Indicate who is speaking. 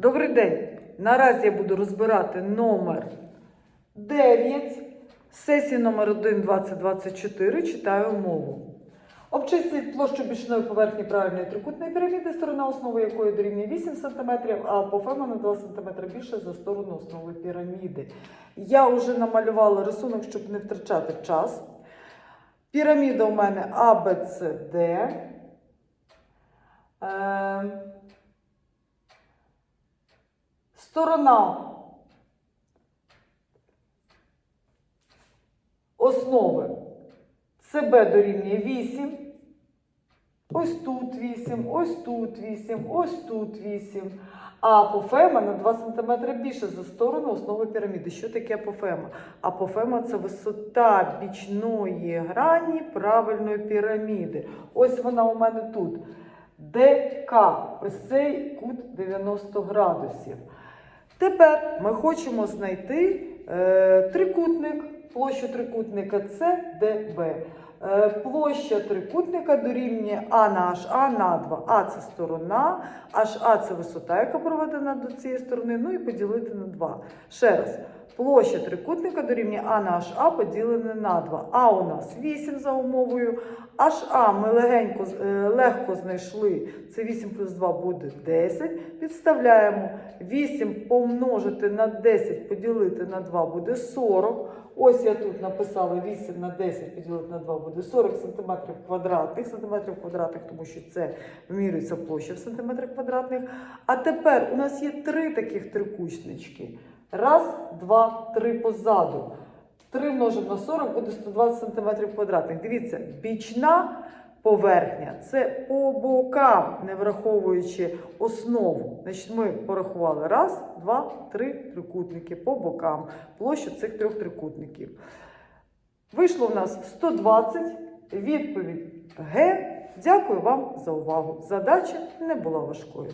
Speaker 1: Добрий день! Наразі я буду розбирати номер 9 сесії номер 1 2024 читаю мову. Обчистіть площу бічної поверхні правильної трикутної піраміди, сторона основи якої дорівнює 8 см, а апофема на 2 см більше за сторону основи піраміди. Я вже намалювала рисунок, щоб не втрачати час. Піраміда у мене Д. Е, Сторона основи СБ дорівнює 8. Ось тут 8, ось тут 8, ось тут 8. А апофема на 2 см більше за сторону основи піраміди. Що таке апофема? Апофема це висота бічної грані правильної піраміди. Ось вона у мене тут. ДК. Ось цей кут 90 градусів. Тепер ми хочемо знайти е, трикутник, площу трикутника СДБ. Е, площа трикутника дорівнює А на HA на 2. А це сторона, HA це висота, яка проведена до цієї сторони, ну і поділити на 2. Ще раз. Площа трикутника дорівнює А на HA поділене на 2. А у нас 8 за умовою. HA ми легенько, е, легко знайшли. Це 8 плюс 2 буде 10. Підставляємо 8 помножити на 10 поділити на 2 буде 40. Ось я тут написала 8 на 10 поділити на 2 буде 40 см квадратних, сантиметрів квадратних, тому що це вимірюється площа в сантиметрах квадратних. А тепер у нас є три таких трикутнички. Раз, два, три позаду. 3 множимо на 40 буде 120 см квадратних. Дивіться, бічна поверхня це по бокам, не враховуючи основу. Значить, ми порахували раз, два, три трикутники по бокам. Площа цих трьох трикутників. Вийшло в нас 120. Відповідь Г. Дякую вам за увагу. Задача не була важкою.